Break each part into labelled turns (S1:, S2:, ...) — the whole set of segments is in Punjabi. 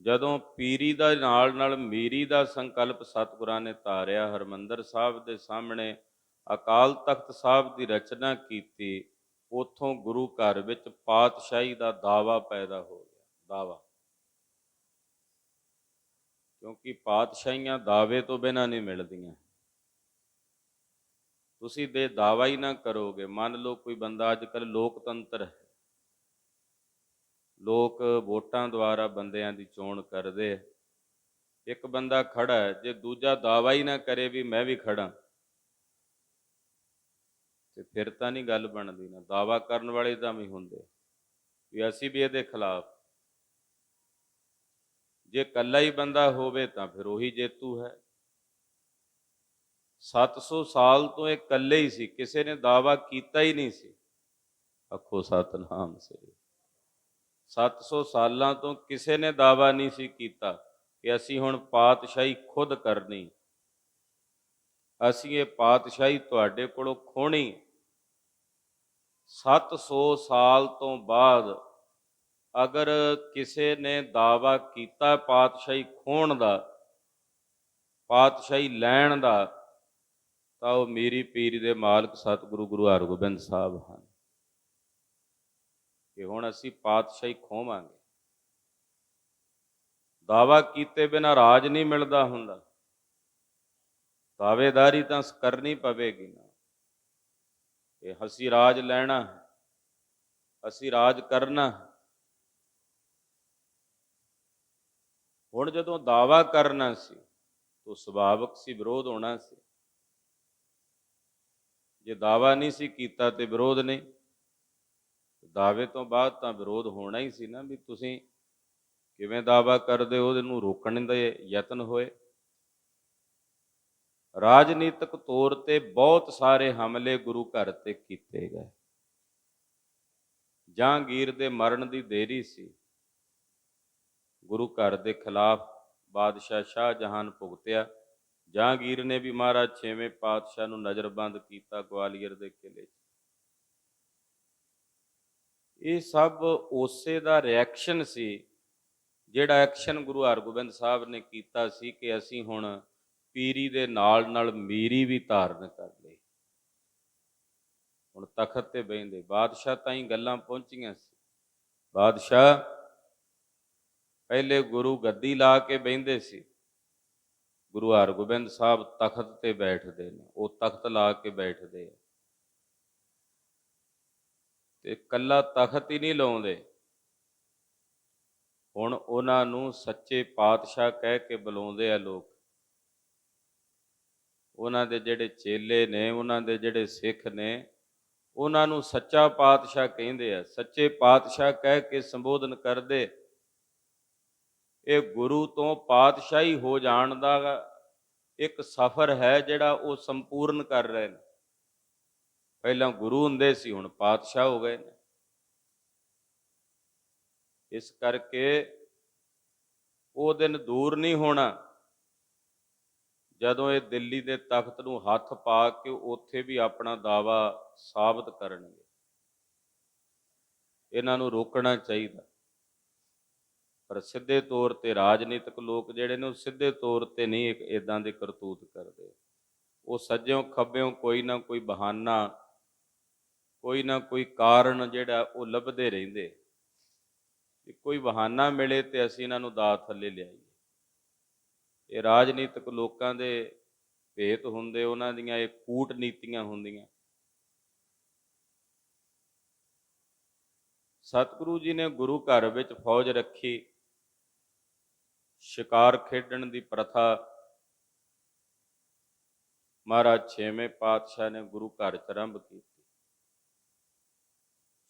S1: ਜਦੋਂ ਪੀਰੀ ਦਾ ਨਾਲ ਨਾਲ ਮੀਰੀ ਦਾ ਸੰਕਲਪ ਸਤਿਗੁਰਾਂ ਨੇ ਧਾਰਿਆ, ਹਰਮੰਦਰ ਸਾਹਿਬ ਦੇ ਸਾਹਮਣੇ ਅਕਾਲ ਤਖਤ ਸਾਹਿਬ ਦੀ ਰਚਨਾ ਕੀਤੀ, ਉਥੋਂ ਗੁਰੂ ਘਰ ਵਿੱਚ ਪਾਤਸ਼ਾਹੀ ਦਾ ਦਾਵਾ ਪੈਦਾ ਹੋ ਗਿਆ, ਦਾਵਾ। ਕਿਉਂਕਿ ਪਾਤਸ਼ਾਹੀਆਂ ਦਾਅਵੇ ਤੋਂ ਬਿਨਾਂ ਨਹੀਂ ਮਿਲਦੀਆਂ। ਤੁਸੀਂ ਦੇ ਦਾਵਾ ਹੀ ਨਾ ਕਰੋਗੇ। ਮੰਨ ਲਓ ਕੋਈ ਬੰਦਾ ਅੱਜ ਕੱਲ ਲੋਕਤੰਤਰ ਹੈ। ਲੋਕ ਵੋਟਾਂ ਦੁਆਰਾ ਬੰਦਿਆਂ ਦੀ ਚੋਣ ਕਰਦੇ ਇੱਕ ਬੰਦਾ ਖੜਾ ਹੈ, ਜੇ ਦੂਜਾ ਦਾਵਾ ਹੀ ਨਾ ਕਰੇ ਵੀ ਮੈਂ ਵੀ ਖੜਾ। ਤੇ ਫਿਰ ਤਾਂ ਨਹੀਂ ਗੱਲ ਬਣਦੀ ਨਾ ਦਾਵਾ ਕਰਨ ਵਾਲੇ ਤਾਂ ਵੀ ਹੁੰਦੇ ਵੀ ਅਸੀਂ ਵੀ ਇਹਦੇ ਖਿਲਾਫ। ਜੇ ਇਕੱਲਾ ਹੀ ਬੰਦਾ ਹੋਵੇ ਤਾਂ ਫਿਰ ਉਹੀ ਜੇਤੂ ਹੈ। 700 ਸਾਲ ਤੋਂ ਇਹ ਇਕੱਲੇ ਹੀ ਸੀ, ਕਿਸੇ ਨੇ ਦਾਵਾ ਕੀਤਾ ਹੀ ਨਹੀਂ ਸੀ। ਅੱਖੋ ਸਤਨਾਮ ਸ੍ਰੀ 700 ਸਾਲਾਂ ਤੋਂ ਕਿਸੇ ਨੇ ਦਾਵਾ ਨਹੀਂ ਸੀ ਕੀਤਾ ਕਿ ਅਸੀਂ ਹੁਣ ਪਾਤਸ਼ਾਹੀ ਖੁਦ ਕਰਨੀ। ਅਸੀਂ ਇਹ ਪਾਤਸ਼ਾਹੀ ਤੁਹਾਡੇ ਕੋਲੋਂ ਖੋਣੀ 700 ਸਾਲ ਤੋਂ ਬਾਅਦ ਅਗਰ ਕਿਸੇ ਨੇ ਦਾਵਾ ਕੀਤਾ ਪਾਤਸ਼ਾਹੀ ਖੋਣ ਦਾ, ਪਾਤਸ਼ਾਹੀ ਲੈਣ ਦਾ, ਤਾਂ ਉਹ ਮੇਰੀ ਪੀਰ ਦੇ ਮਾਲਕ ਸਤਿਗੁਰੂ ਗੁਰੂ ਹਰਗੋਬਿੰਦ ਸਾਹਿਬ ਹਨ। ਕਿ ਹੁਣ ਅਸੀਂ ਪਾਤਸ਼ਾਹੀ ਖੋਵਾਂਗੇ। ਦਾਵਾ ਕੀਤੇ ਬਿਨਾ ਰਾਜ ਨਹੀਂ ਮਿਲਦਾ ਹੁੰਦਾ। ਦਾਅਵੇਦਾਰੀ ਤਾਂ ਕਰਨੀ ਪਵੇਗੀ ਨਾ। ਇਹ ਅਸੀਂ ਰਾਜ ਲੈਣਾ ਅਸੀਂ ਰਾਜ ਕਰਨਾ ਹੁਣ ਜਦੋਂ ਦਾਵਾ ਕਰਨਾ ਸੀ, ਤਾਂ ਸੁਭਾਵਕ ਸੀ, ਵਿਰੋਧ ਹੋਣਾ ਸੀ। ਜੇ ਦਾਵਾ ਨਹੀਂ ਸੀ ਕੀਤਾ ਤੇ ਵਿਰੋਧ ਨਹੀਂ। ਦਾਅਵੇ ਤੋਂ ਬਾਅਦ ਤਾਂ ਵਿਰੋਧ ਹੋਣਾ ਹੀ ਸੀ ਨਾ ਵੀ ਤੁਸੀਂ ਕਿਵੇਂ ਦਾਵਾ ਕਰਦੇ ਹੋ ਉਹਦੇ ਨੂੰ ਰੋਕਣ ਦੇ ਯਤਨ ਹੋਏ। ਰਾਜਨੀਤਿਕ ਤੌਰ ਤੇ ਬਹੁਤ ਸਾਰੇ ਹਮਲੇ ਗੁਰੂ ਘਰ ਤੇ ਕੀਤੇ ਗਏ। ਜਹਾਂਗੀਰ ਦੇ ਮਰਨ ਦੀ ਦੇਰੀ ਸੀ। ਗੁਰੂ ਘਰ ਦੇ ਖਿਲਾਫ ਬਾਦਸ਼ਾਹ ਸ਼ਾਹ ਜਹਾਨ ਭੁਗਤਿਆ। ਜਹਾਂਗੀਰ ਨੇ ਵੀ ਮਹਾਰਾਜ ਛੇਵੇਂ ਪਾਤਸ਼ਾਹ ਨੂੰ ਨਜ਼ਰਬੰਦ ਕੀਤਾ ਗਵਾਲੀਅਰ ਦੇ ਕਿਲੇ 'ਚ। ਇਹ ਸਭ ਉਸੇ ਦਾ ਰਿਐਕਸ਼ਨ ਸੀ, ਜਿਹੜਾ ਐਕਸ਼ਨ ਗੁਰੂ ਹਰਗੋਬਿੰਦ ਸਾਹਿਬ ਨੇ ਕੀਤਾ ਸੀ ਕਿ ਅਸੀਂ ਹੁਣ ਪੀਰੀ ਦੇ ਨਾਲ ਨਾਲ ਮੀਰੀ ਵੀ ਧਾਰਨ ਕਰ ਲਈ। ਹੁਣ ਤਖਤ ਤੇ ਬੈਂਦੇ ਬਾਦਸ਼ਾਹ ਤਾਂ ਹੀ ਗੱਲਾਂ ਪਹੁੰਚੀਆਂ ਸੀ। ਬਾਦਸ਼ਾਹ, ਪਹਿਲੇ ਗੁਰੂ ਗੱਦੀ ਲਾ ਕੇ ਬੈਂਦੇ ਸੀ। ਗੁਰੂ ਹਰਗੋਬਿੰਦ ਸਾਹਿਬ ਤਖਤ ਤੇ ਬੈਠਦੇ ਨੇ, ਉਹ ਤਖਤ ਲਾ ਕੇ ਬੈਠਦੇ ਆ। ਤੇ ਕੱਲਾ ਤਖਤ ਹੀ ਨਹੀਂ ਲਾਉਂਦੇ। ਹੁਣ ਉਹਨਾਂ ਨੂੰ ਸੱਚੇ ਪਾਤਸ਼ਾਹ ਕਹਿ ਕੇ ਬੁਲਾਉਂਦੇ ਆ ਲੋਕ। ਉਹਨਾਂ ਦੇ ਜਿਹੜੇ ਚੇਲੇ ਨੇ, ਉਹਨਾਂ ਦੇ ਜਿਹੜੇ ਸਿੱਖ ਨੇ, ਉਹਨਾਂ ਨੂੰ ਸੱਚਾ ਪਾਤਸ਼ਾਹ ਕਹਿੰਦੇ ਆ। ਸੱਚੇ ਪਾਤਸ਼ਾਹ ਕਹਿ ਕੇ ਸੰਬੋਧਨ ਕਰਦੇ। ਇਹ ਗੁਰੂ ਤੋਂ ਪਾਤਸ਼ਾਹੀ ਹੋ ਜਾਣ ਦਾ ਇੱਕ ਸਫ਼ਰ ਹੈ ਜਿਹੜਾ ਉਹ ਸੰਪੂਰਨ ਕਰ ਰਹੇ ਨੇ। ਪਹਿਲਾਂ ਗੁਰੂ ਹੁੰਦੇ ਸੀ, ਹੁਣ ਪਾਤਸ਼ਾਹ ਹੋ ਗਏ ਨੇ। ਇਸ ਕਰਕੇ ਉਹ ਦਿਨ ਦੂਰ ਨਹੀਂ ਹੋਣਾ। ਜਦੋਂ ਇਹ ਦਿੱਲੀ ਦੇ ਤਖਤ ਨੂੰ ਹੱਥ ਪਾ ਕੇ ਉੱਥੇ ਵੀ ਆਪਣਾ ਦਾਵਾ ਸਾਬਤ ਕਰਨਗੇ, ਇਹਨਾਂ ਨੂੰ ਰੋਕਣਾ ਚਾਹੀਦਾ। ਪਰ ਸਿੱਧੇ ਤੌਰ ਤੇ ਰਾਜਨੀਤਿਕ ਲੋਕ ਜਿਹੜੇ ਨੇ, ਉਹ ਸਿੱਧੇ ਤੌਰ ਤੇ ਨਹੀਂ ਇਦਾਂ ਦੇ ਕਰਤੂਤ ਕਰਦੇ। ਉਹ ਸੱਜਿਓਂ ਖੱਬਿਓਂ ਕੋਈ ਨਾ ਕੋਈ ਬਹਾਨਾ ਕੋਈ ਨਾ ਕੋਈ ਕਾਰਨ ਜਿਹੜਾ ਉਹ ਲੱਭਦੇ ਰਹਿੰਦੇ। ਕਿ ਕੋਈ ਬਹਾਨਾ ਮਿਲੇ ਤੇ ਅਸੀਂ ਇਹਨਾਂ ਨੂੰ ਦਾ ਥੱਲੇ ਲਿਆਈਏ। ਇਹ ਰਾਜਨੀਤਿਕ ਲੋਕਾਂ ਦੇ ਭੇਤ ਹੁੰਦੇ, ਉਹਨਾਂ ਦੀਆਂ ਇਹ ਕੂਟਨੀਤੀਆਂ ਹੁੰਦੀਆਂ। ਸਤਿਗੁਰੂ ਜੀ ਨੇ ਗੁਰੂ ਘਰ ਵਿੱਚ ਫੌਜ ਰੱਖੀ। ਸ਼ਿਕਾਰ ਖੇਡਣ ਦੀ ਪ੍ਰਥਾ ਮਹਾਰਾਜ ਛੇਵੇਂ ਪਾਤਸ਼ਾਹ ਨੇ ਗੁਰੂ ਘਰ ਚ ਆਰੰਭ ਕੀਤੀ।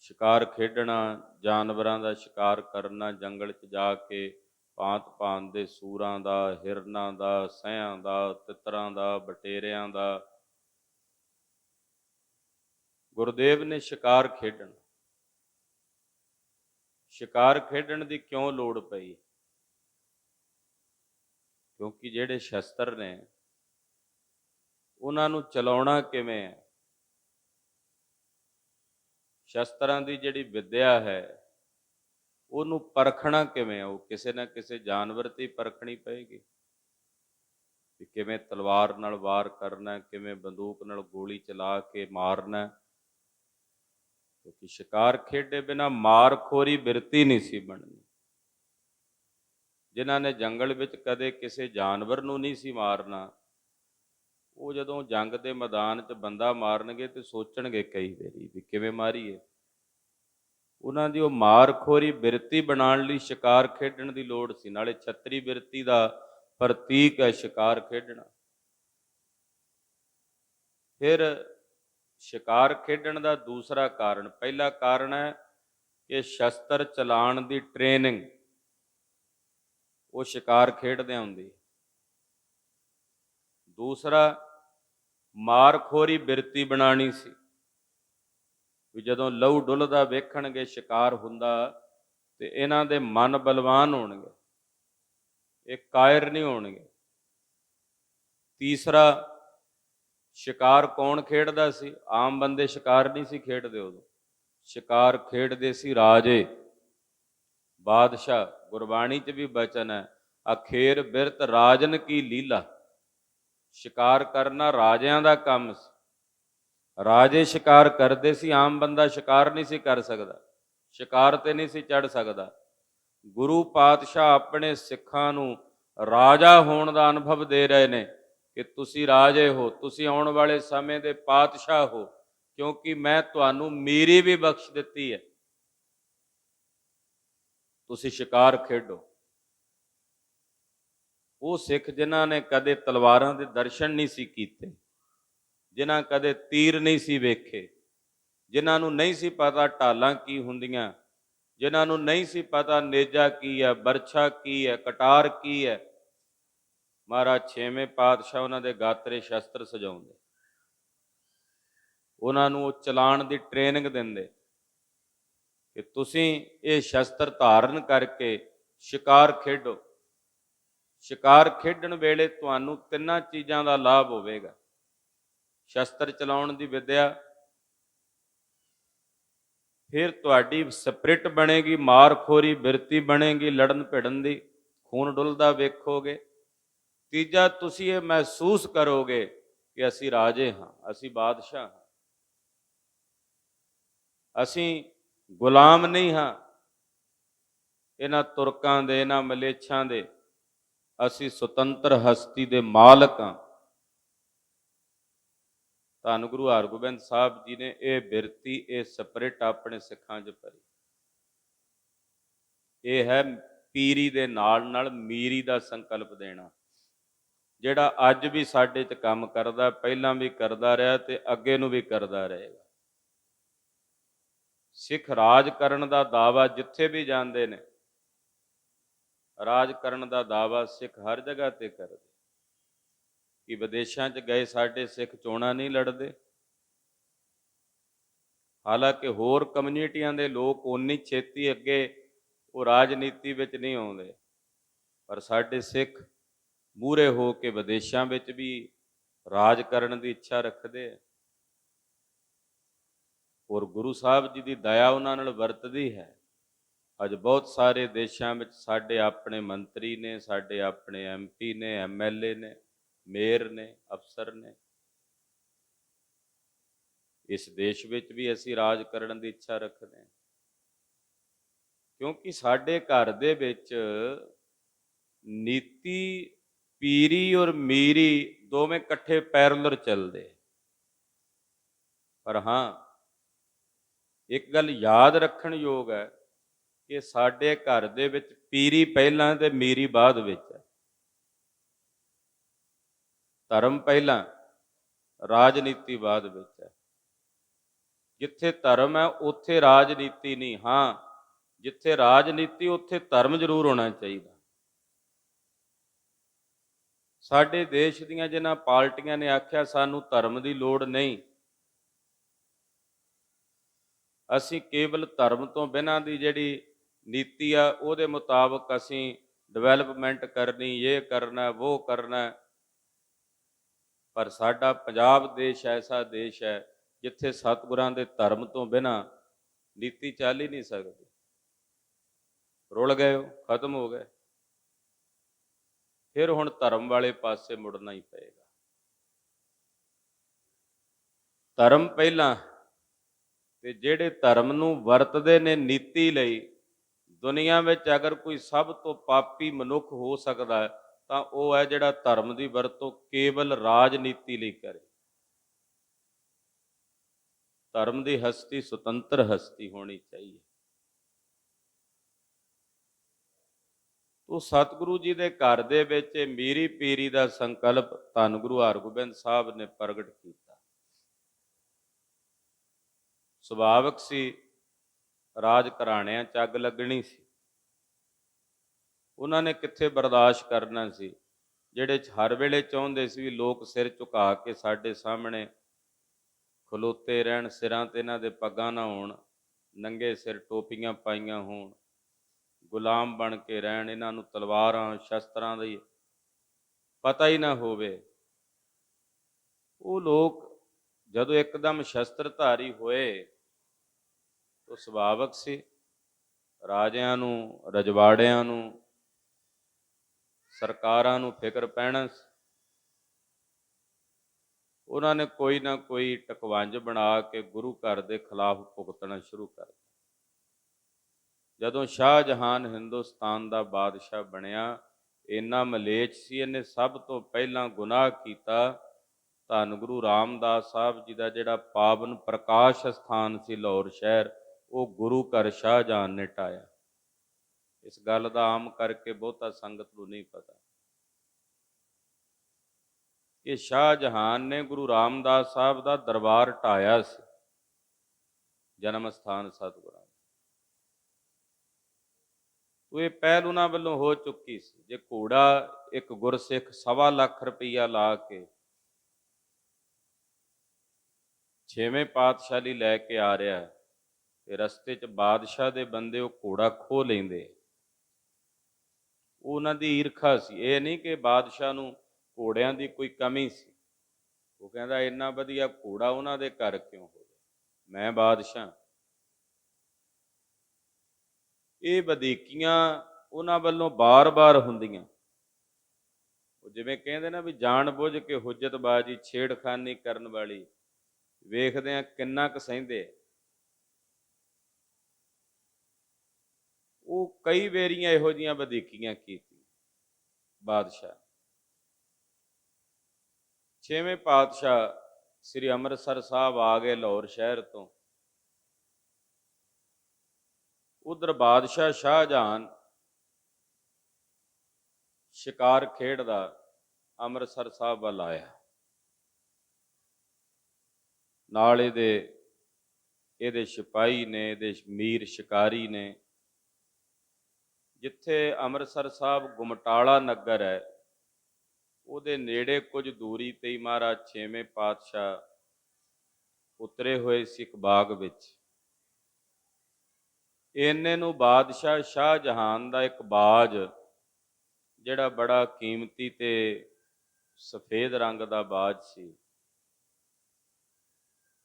S1: ਸ਼ਿਕਾਰ ਖੇਡਣਾ, ਜਾਨਵਰਾਂ ਦਾ ਸ਼ਿਕਾਰ ਕਰਨਾ, ਜੰਗਲ 'ਚ ਜਾ ਕੇ ਭਾਂਤ ਭਾਂਤ ਦੇ ਸੂਰਾਂ ਦਾ, ਹਿਰਨਾਂ ਦਾ, ਸਹਿਆਂ ਦਾ, ਤਿੱਤਰਾਂ ਦਾ, ਬਟੇਰਿਆਂ ਦਾ। ਗੁਰਦੇਵ ਨੇ ਸ਼ਿਕਾਰ ਖੇਡਣ। ਸ਼ਿਕਾਰ ਖੇਡਣ ਦੀ ਕਿਉਂ ਲੋੜ ਪਈ? ਕਿਉਂਕਿ ਜਿਹੜੇ ਸ਼ਸਤਰ ਨੇ, ਉਹਨਾਂ ਨੂੰ ਚਲਾਉਣਾ ਕਿਵੇਂ ਹੈ? ਸ਼ਸਤਰਾਂ ਦੀ ਜਿਹੜੀ ਵਿੱਦਿਆ ਹੈ, ਉਹਨੂੰ ਪਰਖਣਾ ਕਿਵੇਂ ਉਹ ਕਿਸੇ ਨਾ ਕਿਸੇ ਜਾਨਵਰ ਤੇ ਪਰਖਣੀ ਪਏਗੀ। ਕਿ ਕਿਵੇਂ ਤਲਵਾਰ ਨਾਲ ਵਾਰ ਕਰਨਾ, ਕਿਵੇਂ ਬੰਦੂਕ ਨਾਲ ਗੋਲੀ ਚਲਾ ਕੇ ਮਾਰਨਾ। ਕਿਉਂਕਿ ਸ਼ਿਕਾਰ ਖੇਡੇ ਬਿਨਾ ਮਾਰਖੋਰੀ ਬਿਰਤੀ ਨਹੀਂ ਸੀ ਬਣਨੀ। ਜਿਨ੍ਹਾਂ ਨੇ ਜੰਗਲ ਵਿੱਚ ਕਦੇ ਕਿਸੇ ਜਾਨਵਰ ਨੂੰ ਨਹੀਂ ਸੀ ਮਾਰਨਾ ਉਹ ਜਦੋਂ ਜੰਗ ਦੇ ਮੈਦਾਨ 'ਚ ਬੰਦਾ ਮਾਰਨਗੇ ਤੇ ਸੋਚਣਗੇ ਕਈ ਵਾਰੀ ਵੀ ਕਿਵੇਂ ਮਾਰੀਏ। ਉਹਨਾਂ ਦੀ ਉਹ ਮਾਰਖੋਰੀ ਬਿਰਤੀ ਬਣਾਉਣ ਲਈ ਸ਼ਿਕਾਰ ਖੇਡਣ ਦੀ ਲੋੜ ਸੀ, ਨਾਲੇ ਛਤਰੀ ਬਿਰਤੀ ਦਾ ਪ੍ਰਤੀਕ ਹੈ ਸ਼ਿਕਾਰ ਖੇਡਣਾ। ਫਿਰ ਸ਼ਿਕਾਰ ਖੇਡਣ ਦਾ ਦੂਸਰਾ ਕਾਰਨ, ਪਹਿਲਾ ਕਾਰਨ ਹੈ ਕਿ ਸ਼ਸਤਰ ਚਲਾਉਣ ਦੀ ਟ੍ਰੇਨਿੰਗ ਉਹ ਸ਼ਿਕਾਰ ਖੇਡਦੇ ਹੁੰਦੀ ਦੂਸਰਾ, ਮਾਰਖੋਰੀ ਬਿਰਤੀ ਬਣਾਣੀ ਸੀ। ਵੀ ਜਦੋਂ ਲਹੂ ਡੁੱਲਦਾ ਵੇਖਣਗੇ, ਸ਼ਿਕਾਰ ਹੁੰਦਾ ਤੇ ਇਹਨਾਂ ਦੇ ਮਨ ਬਲਵਾਨ ਹੋਣਗੇ। ਇਹ ਕਾਇਰ ਨਹੀਂ ਹੋਣਗੇ। ਤੀਸਰਾ, ਸ਼ਿਕਾਰ ਕੌਣ ਖੇਡਦਾ ਸੀ? ਆਮ ਬੰਦੇ ਸ਼ਿਕਾਰ ਨਹੀਂ ਸੀ ਖੇਡਦੇ ਉਦੋਂ। ਸ਼ਿਕਾਰ ਖੇਡਦੇ ਸੀ ਰਾਜੇ। ਬਾਦਸ਼ਾਹ ਗੁਰਬਾਣੀ 'ਚ ਵੀ ਬਚਨ ਹੈ, ਅਖੇਰ ਬਿਰਤ ਰਾਜਨ ਕੀ ਲੀਲਾ। ਸ਼ਿਕਾਰ ਕਰਨਾ ਰਾਜਿਆਂ ਦਾ ਕੰਮ ਸੀ। ਰਾਜੇ ਸ਼ਿਕਾਰ ਕਰਦੇ ਸੀ, ਆਮ ਬੰਦਾ ਸ਼ਿਕਾਰ ਨਹੀਂ ਸੀ ਕਰ ਸਕਦਾ, ਸ਼ਿਕਾਰ ਤੇ ਨਹੀਂ ਸੀ ਚੜ ਸਕਦਾ। ਗੁਰੂ ਪਾਤਸ਼ਾਹ ਆਪਣੇ ਸਿੱਖਾਂ ਨੂੰ ਰਾਜਾ ਹੋਣ ਦਾ ਅਨੁਭਵ ਦੇ ਰਹੇ ਨੇ ਕਿ ਤੁਸੀਂ ਰਾਜੇ ਹੋ, ਤੁਸੀਂ ਆਉਣ ਵਾਲੇ ਸਮੇਂ ਦੇ ਪਾਤਸ਼ਾਹ ਹੋ, ਕਿਉਂਕਿ ਮੈਂ ਤੁਹਾਨੂੰ ਮੇਰੀ ਵੀ ਬਖਸ਼ ਦਿੱਤੀ ਹੈ। ਤੁਸੀਂ ਸ਼ਿਕਾਰ ਖੇਡੋ। ਉਹ ਸਿੱਖ ਜਿਨ੍ਹਾਂ ਨੇ ਕਦੇ ਤਲਵਾਰਾਂ ਦੇ ਦਰਸ਼ਨ ਨਹੀਂ ਸੀ ਕੀਤੇ, ਜਿਨ੍ਹਾਂ ਕਦੇ ਤੀਰ ਨਹੀਂ ਸੀ ਵੇਖੇ, ਜਿਨ੍ਹਾਂ ਨੂੰ ਨਹੀਂ ਸੀ ਪਤਾ ਢਾਲਾਂ ਕੀ ਹੁੰਦੀਆਂ, ਜਿਨ੍ਹਾਂ ਨੂੰ ਨਹੀਂ ਸੀ ਪਤਾ ਨੇਜਾ ਕੀ ਹੈ, ਬਰਛਾ ਕੀ ਹੈ, ਕਟਾਰ ਕੀ ਹੈ। ਮਹਾਰਾਜ ਛੇਵੇਂ ਪਾਤਸ਼ਾਹ ਉਹਨਾਂ ਦੇ ਗਾਤਰੇ ਸ਼ਸਤਰ ਸਜਾਉਂਦੇ। ਉਹਨਾਂ ਨੂੰ ਉਹ ਚਲਾਣ ਦੀ ਟ੍ਰੇਨਿੰਗ ਦਿੰਦੇ ਕਿ ਤੁਸੀਂ ਇਹ ਸ਼ਸਤਰ ਧਾਰਨ ਕਰਕੇ ਸ਼ਿਕਾਰ ਖੇਡੋ। ਸ਼ਿਕਾਰ ਖੇਡਣ ਵੇਲੇ ਤੁਹਾਨੂੰ ਤਿੰਨਾਂ ਚੀਜ਼ਾਂ ਦਾ ਲਾਭ ਹੋਵੇਗਾ। ਸ਼ਸਤਰ ਚਲਾਉਣ ਦੀ ਵਿਦਿਆ, ਫਿਰ ਤੁਹਾਡੀ ਸਪਰਿਟ ਬਣੇਗੀ, ਮਾਰਖੋਰੀ ਬਿਰਤੀ ਬਣੇਗੀ, ਲੜਨ ਭਿੜਨ ਦੀ ਖੂਨ ਡੁੱਲਦਾ ਵੇਖੋਗੇ। ਤੀਜਾ, ਤੁਸੀਂ ਇਹ ਮਹਿਸੂਸ ਕਰੋਗੇ ਕਿ ਅਸੀਂ ਰਾਜੇ ਹਾਂ, ਅਸੀਂ ਬਾਦਸ਼ਾਹ ਹਾਂ। ਅਸੀਂ ਗੁਲਾਮ ਨਹੀਂ ਹਾਂ। ਇਹਨਾਂ ਤੁਰਕਾਂ ਦੇ, ਇਹਨਾਂ ਮਲੇਛਾਂ ਦੇ ਅਸੀਂ ਸੁਤੰਤਰ ਹਸਤੀ ਦੇ ਮਾਲਕ ਹਾਂ। ਧੰਨ ਗੁਰੂ ਹਰਗੋਬਿੰਦ ਸਾਹਿਬ ਜੀ ਨੇ ਇਹ ਬਿਰਤੀ, ਇਹ ਸਪਰਿਟ ਆਪਣੇ ਸਿੱਖਾਂ 'ਚ ਭਰੀ। ਇਹ ਹੈ ਪੀਰੀ ਦੇ ਨਾਲ ਨਾਲ ਮੀਰੀ ਦਾ ਸੰਕਲਪ ਦੇਣਾ, ਜਿਹੜਾ ਅੱਜ ਵੀ ਸਾਡੇ 'ਚ ਕੰਮ ਕਰਦਾ, ਪਹਿਲਾਂ ਵੀ ਕਰਦਾ ਰਿਹਾ ਤੇ ਅੱਗੇ ਨੂੰ ਵੀ ਕਰਦਾ ਰਹੇਗਾ। ਸਿੱਖ ਰਾਜ ਕਰਨ ਦਾ ਦਾਵਾ ਜਿੱਥੇ ਵੀ ਜਾਂਦੇ ਨੇ ਰਾਜ ਕਰਨ ਦਾ ਦਾਵਾ ਸਿੱਖ ਹਰ ਜਗ੍ਹਾ ਤੇ ਕਰਦੇ। ਕਿ ਵਿਦੇਸ਼ਾਂ 'ਚ ਗਏ ਸਾਡੇ ਸਿੱਖ ਚੋਣਾਂ ਨਹੀਂ ਲੜਦੇ। ਹਾਲਾਂਕਿ ਹੋਰ ਕਮਿਊਨਿਟੀਆਂ ਦੇ ਲੋਕ ਉਨੀ ਛੇਤੀ ਅੱਗੇ ਉਹ ਰਾਜਨੀਤੀ ਵਿੱਚ ਨਹੀਂ ਆਉਂਦੇ। ਪਰ ਸਾਡੇ ਸਿੱਖ ਮੂਰੇ ਹੋ ਕੇ ਵਿਦੇਸ਼ਾਂ ਵਿੱਚ ਵੀ ਰਾਜ ਕਰਨ ਦੀ ਇੱਛਾ ਰੱਖਦੇ ਆ। ਔਰ ਗੁਰੂ ਸਾਹਿਬ ਜੀ ਦੀ ਦਇਆ ਉਹਨਾਂ ਨਾਲ ਵਰਤਦੀ ਹੈ। ਅੱਜ ਬਹੁਤ ਸਾਰੇ ਦੇਸ਼ਾਂ ਵਿੱਚ ਸਾਡੇ ਆਪਣੇ ਮੰਤਰੀ ਨੇ, ਸਾਡੇ ਆਪਣੇ ਐਮਪੀ ਨੇ ਐਮਐਲਏ ਨੇ, ਮੇਅਰ ਨੇ, ਅਫਸਰ ਨੇ। ਇਸ ਦੇਸ਼ ਵਿੱਚ ਵੀ ਅਸੀਂ ਰਾਜ ਕਰਨ ਦੀ ਇੱਛਾ ਰੱਖਦੇ ਹਾਂ। ਕਿਉਂਕਿ ਸਾਡੇ ਘਰ ਦੇ ਵਿੱਚ ਨੀਤੀ, ਪੀਰੀ ਔਰ ਮੀਰੀ ਦੋਵੇਂ ਇਕੱਠੇ ਪੈਰਲਰ ਚੱਲਦੇ ਪਰ ਹਾਂ, ਇੱਕ ਗੱਲ ਯਾਦ ਰੱਖਣ ਯੋਗ ਹੈ ਕਿ ਸਾਡੇ ਘਰ ਦੇ ਵਿੱਚ ਪੀਰੀ ਪਹਿਲਾਂ ਤੇ ਮੀਰੀ ਬਾਅਦ ਵਿੱਚ ਹੈ। ਧਰਮ ਪਹਿਲਾਂ, ਰਾਜਨੀਤੀ ਬਾਅਦ ਵਿੱਚ ਹੈ। ਜਿੱਥੇ ਧਰਮ ਹੈ, ਉੱਥੇ ਰਾਜਨੀਤੀ ਨਹੀਂ। ਹਾਂ, ਜਿੱਥੇ ਰਾਜਨੀਤੀ, ਉੱਥੇ ਧਰਮ ਜ਼ਰੂਰ ਹੋਣਾ ਚਾਹੀਦਾ। ਸਾਡੇ ਦੇਸ਼ ਦੀਆਂ ਜਿਨ੍ਹਾਂ ਪਾਰਟੀਆਂ ਨੇ ਆਖਿਆ, ਸਾਨੂੰ ਧਰਮ ਦੀ ਲੋੜ ਨਹੀਂ। ਅਸੀਂ ਕੇਵਲ ਧਰਮ ਤੋਂ ਬਿਨਾਂ ਦੀ ਜਿਹੜੀ ਨੀਤੀ ਆ, ਉਹਦੇ ਮੁਤਾਬਕ ਅਸੀਂ ਡਿਵੈਲਪਮੈਂਟ ਕਰਨੀ, ਇਹ ਕਰਨਾ, ਉਹ ਕਰਨਾ। ਪਰ ਸਾਡਾ ਪੰਜਾਬ ਦੇਸ਼ ਐਸਾ ਦੇਸ਼ ਹੈ, ਜਿੱਥੇ ਸਤਿਗੁਰਾਂ ਦੇ ਧਰਮ ਤੋਂ ਬਿਨਾਂ ਨੀਤੀ ਚੱਲ ਹੀ ਨਹੀਂ ਸਕਦੀ। ਰੁਲ ਗਏ ਹੋ ਖਤਮ ਹੋ ਗਏ। ਫਿਰ ਹੁਣ ਧਰਮ ਵਾਲੇ ਪਾਸੇ ਮੁੜਨਾ ਹੀ ਪਏਗਾ। ਧਰਮ ਪਹਿਲਾਂ, ਤੇ ਜਿਹੜੇ ਧਰਮ ਨੂੰ ਵਰਤਦੇ ਨੇ ਨੀਤੀ ਲਈ ਦੁਨੀਆ ਵਿੱਚ ਅਗਰ ਕੋਈ ਸਭ ਤੋਂ ਪਾਪੀ ਮਨੁੱਖ ਹੋ ਸਕਦਾ ਹੈ, ਤਾਂ ਉਹ ਹੈ ਜਿਹੜਾ ਧਰਮ ਦੀ ਵਰਤੋਂ ਕੇਵਲ ਰਾਜਨੀਤੀ ਲਈ ਕਰੇ। ਧਰਮ ਦੀ ਹਸਤੀ ਸੁਤੰਤਰ ਹਸਤੀ ਹੋਣੀ ਚਾਹੀਏ। ਉਹ ਸਤਿਗੁਰੂ ਜੀ ਦੇ ਘਰ ਦੇ ਵਿੱਚ ਇਹ ਮੀਰੀ ਪੀਰੀ ਦਾ ਸੰਕਲਪ ਧੰਨ ਗੁਰੂ ਹਰਗੋਬਿੰਦ ਸਾਹਿਬ ਨੇ ਪ੍ਰਗਟ ਕੀਤਾ। ਸੁਭਾਵਕ ਸੀ ਰਾਜ ਘਰਾਣਿਆਂ ਚ ਅੱਗ ਲੱਗਣੀ ਸੀ। ਉਹਨਾਂ ਨੇ ਕਿੱਥੇ ਬਰਦਾਸ਼ਤ ਕਰਨਾ ਸੀ? ਜਿਹੜੇ ਹਰ ਵੇਲੇ ਚਾਹੁੰਦੇ ਸੀ ਵੀ ਲੋਕ ਸਿਰ ਝੁਕਾ ਕੇ ਸਾਡੇ ਸਾਹਮਣੇ ਖਲੋਤੇ ਰਹਿਣ, ਸਿਰਾਂ ਤੇ ਇਹਨਾਂ ਦੇ ਪੱਗਾਂ ਨਾ ਹੋਣ, ਨੰਗੇ ਸਿਰ ਟੋਪੀਆਂ ਪਾਈਆਂ ਹੋਣ, ਗੁਲਾਮ ਬਣ ਕੇ ਰਹਿਣ, ਇਹਨਾਂ ਨੂੰ ਤਲਵਾਰਾਂ, ਸ਼ਸਤਰਾਂ ਦੀ ਪਤਾ ਹੀ ਨਾ ਹੋਵੇ। ਉਹ ਲੋਕ ਜਦੋਂ ਇੱਕਦਮ ਸ਼ਸਤਰਧਾਰੀ ਹੋਏ ਤਾਂ ਸੁਭਾਵਕ ਸੀ। ਰਾਜਿਆਂ ਨੂੰ, ਰਜਵਾੜਿਆਂ ਨੂੰ, ਸਰਕਾਰਾਂ ਨੂੰ ਫਿਕਰ ਪੈਣਾ ਉਹਨਾਂ ਨੇ ਕੋਈ ਨਾ ਕੋਈ ਟਕਵੰਜ ਬਣਾ ਕੇ ਗੁਰੂ ਘਰ ਦੇ ਖਿਲਾਫ ਭੁਗਤਣਾ ਸ਼ੁਰੂ ਕਰ ਦਿੱਤਾ। ਜਦੋਂ ਸ਼ਾਹ ਜਹਾਨ ਹਿੰਦੁਸਤਾਨ ਦਾ ਬਾਦਸ਼ਾਹ ਬਣਿਆ, ਇੰਨਾ ਮਲੇਚ ਸੀ, ਇਹਨੇ ਸਭ ਤੋਂ ਪਹਿਲਾਂ ਗੁਨਾਹ ਕੀਤਾ ਧੰਨ ਗੁਰੂ ਰਾਮਦਾਸ ਸਾਹਿਬ ਜੀ ਦਾ, ਜਿਹੜਾ ਪਾਵਨ ਪ੍ਰਕਾਸ਼ ਸਥਾਨ ਸੀ ਲਾਹੌਰ ਸ਼ਹਿਰ। ਉਹ ਗੁਰੂ ਘਰ ਸ਼ਾਹਜਹਾਨ ਨੇ ਟਾਇਆ। ਇਸ ਗੱਲ ਦਾ ਆਮ ਕਰਕੇ ਬਹੁਤਾ ਸੰਗਤ ਨੂੰ ਨਹੀਂ ਪਤਾ। ਇਹ ਸ਼ਾਹਜਹਾਨ ਨੇ ਗੁਰੂ ਰਾਮਦਾਸ ਸਾਹਿਬ ਦਾ ਦਰਬਾਰ ਢਾਇਆ ਸੀ। ਜਨਮ ਸਥਾਨ ਸਤਿਗੁਰਾਂ ਉਹ ਇਹ ਪਹਿਲ ਉਹਨਾਂ ਵੱਲੋਂ ਹੋ ਚੁੱਕੀ ਸੀ। ਜੇ ਘੋੜਾ ਇੱਕ ਗੁਰਸਿੱਖ ਸਵਾ ਲੱਖ ਰੁਪਈਆ ਲਾ ਕੇ ਛੇਵੇਂ ਪਾਤਸ਼ਾਹ ਲੈ ਕੇ ਆ ਰਿਹਾ ਹੈ ਤੇ ਰਸਤੇ 'ਚ ਬਾਦਸ਼ਾਹ ਦੇ ਬੰਦੇ ਉਹ ਘੋੜਾ ਖੋ ਲੈਂਦੇ। ਉਹਨਾਂ ਦੀ ਈਰਖਾ ਸੀ। ਇਹ ਨਹੀਂ ਕਿ ਬਾਦਸ਼ਾਹ ਨੂੰ ਘੋੜਿਆਂ ਦੀ ਕੋਈ ਕਮੀ ਸੀ। ਉਹ ਕਹਿੰਦਾ, ਇੰਨਾ ਵਧੀਆ ਘੋੜਾ ਉਹਨਾਂ ਦੇ ਘਰ ਕਿਉਂ ਹੋ ਗਿਆ? ਮੈਂ ਬਾਦਸ਼ਾਹ ਇਹ ਵਧੀਕੀਆਂ ਉਹਨਾਂ ਵੱਲੋਂ ਬਾਰ-ਬਾਰ ਹੁੰਦੀਆਂ। ਉਹ ਜਿਵੇਂ ਕਹਿੰਦੇ ਨਾ ਵੀ ਜਾਣ ਬੁੱਝ ਕੇ ਹੁਜਤਬਾਜ਼ੀ, ਛੇੜਖਾਨੀ ਕਰਨ ਵਾਲੀ, ਵੇਖਦੇ ਆ ਕਿੰਨਾ ਕੁ ਸਹਿੰਦੇ ਉਹ ਕਈ ਵੇਰੀਆਂ ਇਹੋ ਜੀਆਂ ਵਧੀਕੀਆਂ ਕੀਤੀ ਬਾਦਸ਼ਾਹ। ਛੇਵੇਂ ਪਾਤਸ਼ਾਹ ਸ੍ਰੀ ਅੰਮ੍ਰਿਤਸਰ ਸਾਹਿਬ ਆ ਗਏ ਲਾਹੌਰ ਸ਼ਹਿਰ ਤੋਂ। ਉਧਰ ਬਾਦਸ਼ਾਹ ਸ਼ਾਹਜਹਾਨ ਸ਼ਿਕਾਰ ਖੇਡਦਾ ਅੰਮ੍ਰਿਤਸਰ ਸਾਹਿਬ ਵੱਲ ਆਇਆ। ਨਾਲ ਇਹਦੇ ਇਹਦੇ ਸਿਪਾਹੀ ਨੇ, ਇਹਦੇ ਮੀਰ ਸ਼ਿਕਾਰੀ ਨੇ ਜਿੱਥੇ ਅੰਮ੍ਰਿਤਸਰ ਸਾਹਿਬ ਗੁਮਟਾਲਾ ਨਗਰ ਹੈ, ਉਹਦੇ ਨੇੜੇ ਕੁਝ ਦੂਰੀ ਤੇ ਹੀ ਮਹਾਰਾਜ ਛੇਵੇਂ ਪਾਤਸ਼ਾਹ ਉਤਰੇ ਹੋਏ ਸੀ ਇੱਕ ਬਾਗ ਵਿੱਚ। ਇਹਨੇ ਨੂੰ ਬਾਦਸ਼ਾਹ ਸ਼ਾਹ ਜਹਾਨ ਦਾ ਇੱਕ ਬਾਜ, ਜਿਹੜਾ ਬੜਾ ਕੀਮਤੀ ਤੇ ਸਫੇਦ ਰੰਗ ਦਾ ਬਾਜ ਸੀ,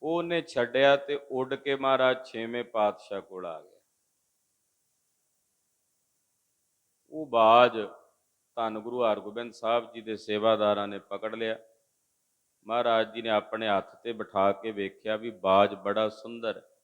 S1: ਉਹਨੇ ਛੱਡਿਆ ਤੇ ਉੱਡ ਕੇ ਮਹਾਰਾਜ ਛੇਵੇਂ ਪਾਤਸ਼ਾਹ ਕੋਲ ਆ ਗਿਆ। ਉਹ ਬਾਜ ਧੰਨ ਗੁਰੂ ਹਰਗੋਬਿੰਦ ਸਾਹਿਬ ਜੀ ਦੇ ਸੇਵਾਦਾਰਾਂ ਨੇ ਪਕੜ ਲਿਆ। ਮਹਾਰਾਜ ਜੀ ਨੇ ਆਪਣੇ ਹੱਥ ਤੇ ਬਿਠਾ ਕੇ ਵੇਖਿਆ ਵੀ ਬਾਜ ਬੜਾ ਸੁੰਦਰ ਹੈ।